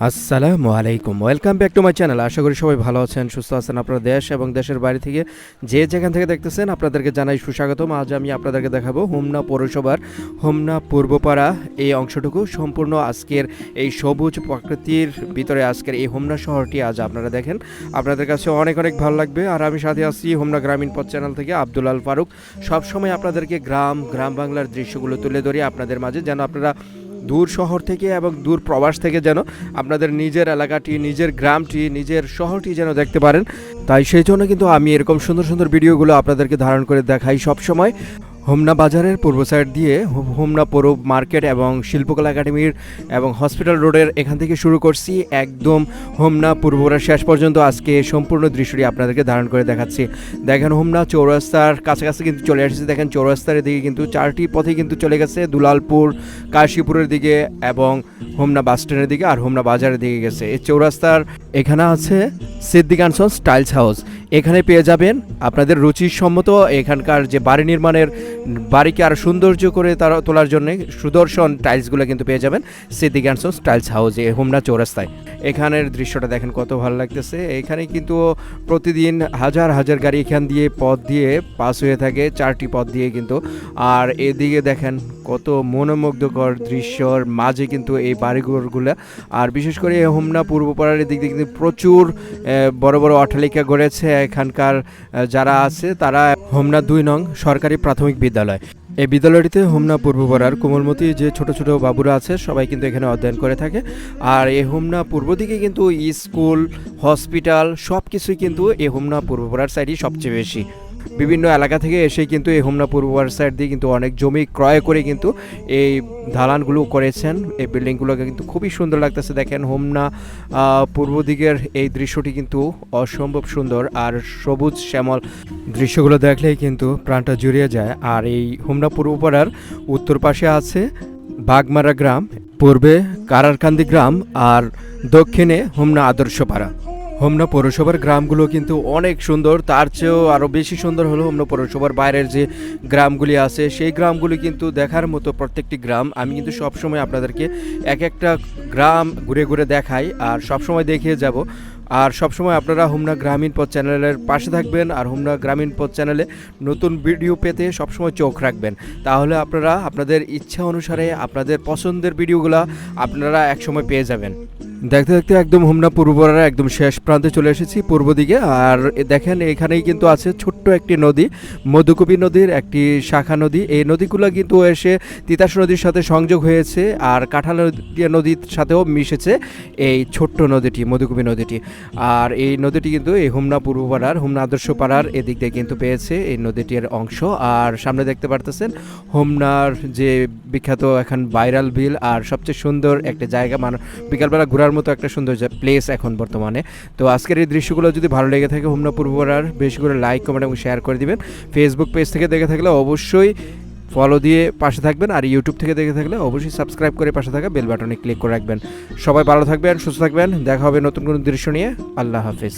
আসসালামু আলাইকুম। Welcome back to my channel আশা করি সবাই ভালো আছেন, সুস্থ আছেন আপনার দেশ এবং দেশের বাইরে থেকে যে যেখান থেকে দেখতেছেন আপনাদেরকে জানাই সুস্বাগতম। আজ আমি আপনাদেরকে দেখাবো হোমনা পৌরসভার, হোমনা পূর্বপাড়া এই অংশটুকু। সম্পূর্ণ আজকের এই সবুজ প্রকৃতির ভিতরে আজকের এই হোমনা শহরটি আজ আপনারা দেখেন। আপনাদের কাছে অনেক অনেক ভালো লাগবে। আর আমি সাথে আসছি হোমনা গ্রামীণ পথ চ্যানেল থেকে আব্দুল আল ফারুক। সবসময় আপনাদেরকে গ্রাম গ্রাম বাংলার দৃশ্যগুলো তুলে ধরি আপনাদের মাঝে। যেন আপনারা দূর শহর থেকে এবং দূর প্রবাস থেকে যেন আপনাদের নিজের এলাকাটি, নিজের গ্রামটি, নিজের শহরটি যেন দেখতে পারেন। তাই সেই জন্য কিন্তু আমি এরকম সুন্দর সুন্দর ভিডিওগুলো আপনাদেরকে ধারণ করে দেখাই সব সময় হোমনা বাজারের পূর্ব সাইড দিয়ে হোমনা পৌর মার্কেট এবং শিল্পকলা একাডেমির এবং হসপিটাল রোডের এখান থেকে শুরু করছি। একদম হোমনা পূর্বরার শেষ পর্যন্ত আজকে সম্পূর্ণ দৃশ্যটি আপনাদেরকে ধারণ করে দেখাচ্ছি। দেখেন হোমনা চৌরাস্তার কাছাকাছি কিন্তু চলে আসছে দেখেন চৌরাস্তার দিকে কিন্তু চারটি পথে কিন্তু চলে গেছে। দুলালপুর, কাশীপুরের দিকে এবং হোমনা বাস স্ট্যান্ডের দিকে আর হোমনা বাজারের দিকে গেছে। এই চৌরাস্তার এখানে আছে সিদ্দিক আনসন স্টাইলস হাউস। এখানে পেয়ে যাবেন আপনাদের রুচির সম্মত এখানকার যে বাড়ি নির্মাণের বাড়িকে আরও সৌন্দর্য করে তারা তোলার জন্য সুদর্শন টাইলসগুলো কিন্তু পেয়ে যাবেন সিদ্দিক অ্যান্ড টাইলস হাউস এ হোমনা চৌরাস্তায়। এখানের দৃশ্যটা দেখেন কত ভালো লাগতেছে। এখানে কিন্তু প্রতিদিন হাজার হাজার গাড়ি এখান দিয়ে পথ দিয়ে পাস হয়ে থাকে, চারটি পথ দিয়ে কিন্তু। আর এদিকে দেখেন কত মনোমুগ্ধকর দৃশ্যর মাঝে কিন্তু এই বাড়িঘরগুলো। আর বিশেষ করে হোমনা পূর্বপাড়ার দিক দিয়ে কিন্তু প্রচুর বড় বড় অট্টালিকা গড়েছে। এখানকার যারা আছে তারা হোমনা দুই নং সরকারি প্রাথমিক বিদ্যালয়। এই বিদ্যালয়টিতে হোমনা পূর্বপাড়ার কোমলমতি যে ছোট ছোট বাবুরা আছে, সবাই কিন্তু এখানে অধ্যয়ন করে থাকে। আর এই হোমনা পূর্ব দিকে কিন্তু স্কুল, হসপিটাল সব কিছুই কিন্তু এই হোমনা পূর্বপাড়ার সাইডই সবচেয়ে বেশি। বিভিন্ন এলাকা থেকে এসে কিন্তু এই হোমনা পূর্বপাড়ার সাইড দিয়ে কিন্তু অনেক জমি ক্রয় করে কিন্তু এই দালানগুলো করেছেন। এই বিল্ডিংগুলোকে কিন্তু খুবই সুন্দর লাগতেছে। দেখেন হোমনা পূর্ব দিকের এই দৃশ্যটি কিন্তু অসম্ভব সুন্দর আর সবুজ শ্যামল দৃশ্যগুলো দেখলেই কিন্তু প্রাণটা জুড়িয়ে যায়। আর এই হোমনা পূর্বপাড়ার উত্তর পাশে আছে বাগমারা গ্রাম, পূর্বে কারারকান্দি গ্রাম আর দক্ষিণে হোমনা আদর্শপাড়া। হোমনা পৌরসভার গ্রামগুলো কিন্তু অনেক সুন্দর। তার চেয়েও আরও বেশি সুন্দর হলো হোমনা পৌরসভার বাইরের যে গ্রামগুলি আছে। সেই গ্রামগুলি কিন্তু দেখার মতো প্রত্যেকটি গ্রাম। আমি কিন্তু সবসময় আপনাদেরকে এক একটা গ্রাম ঘুরে ঘুরে দেখাই আর সবসময় দেখিয়ে যাব। আর সবসময় আপনারা হোমনা গ্রামীণ পথ চ্যানেলের পাশে থাকবেন আর হোমনা গ্রামীণ পথ চ্যানেলে নতুন ভিডিও পেতে সবসময় চোখ রাখবেন। তাহলে আপনারা আপনাদের ইচ্ছা অনুসারে আপনাদের পছন্দের ভিডিওগুলো আপনারা একসময় পেয়ে যাবেন। দেখতে দেখতে একদম হোমনা পূর্বরা একদম শেষ প্রান্তে চলে এসেছি, পূর্ব দিকে। আর দেখেন, এখানেই কিন্তু আছে ছোট্ট একটি নদী মধুকবি নদীর একটি শাখা নদী। এই নদীগুলো কিন্তু এসে তিতাস নদীর সাথে সংযোগ হয়েছে আর কাঁঠাল নদী- নদীর সাথেও মিশেছে এই ছোট্ট নদীটি, মধুকপি নদীটি। আর এই নদীটি কিন্তু এই হোমনা পূর্বপাড়ার, হোমনা আদর্শ পাড়ার এদিক দিয়ে কিন্তু পেয়েছে এই নদীটির অংশ। আর সামনে দেখতে পারতেছেন, হোমনার যে বিখ্যাত এখন ভাইরাল বিল আর সবচেয়ে সুন্দর একটা জায়গা মানে বিকালবেলা ঘোরার মতো একটা সুন্দর প্লেস এখন বর্তমানে। তো আজকের এই দৃশ্যগুলো যদি ভালো লেগে থাকে, হোমনা পূর্বপাড়ার বেশি করে লাইক কমেন্ট এবং শেয়ার করে দিবেন। ফেসবুক পেজ থেকে দেখে থাকলে অবশ্যই ফলো দিয়ে পাশে থাকবেন আর ইউটিউব থেকে দেখে থাকলে অবশ্যই সাবস্ক্রাইব করে পাশে থাকা বেল বাটনে ক্লিক করে রাখবেন। সবাই ভালো থাকবেন, সুস্থ থাকবেন। দেখা হবে নতুন কোনো দৃশ্য নিয়ে। আল্লাহ হাফিজ।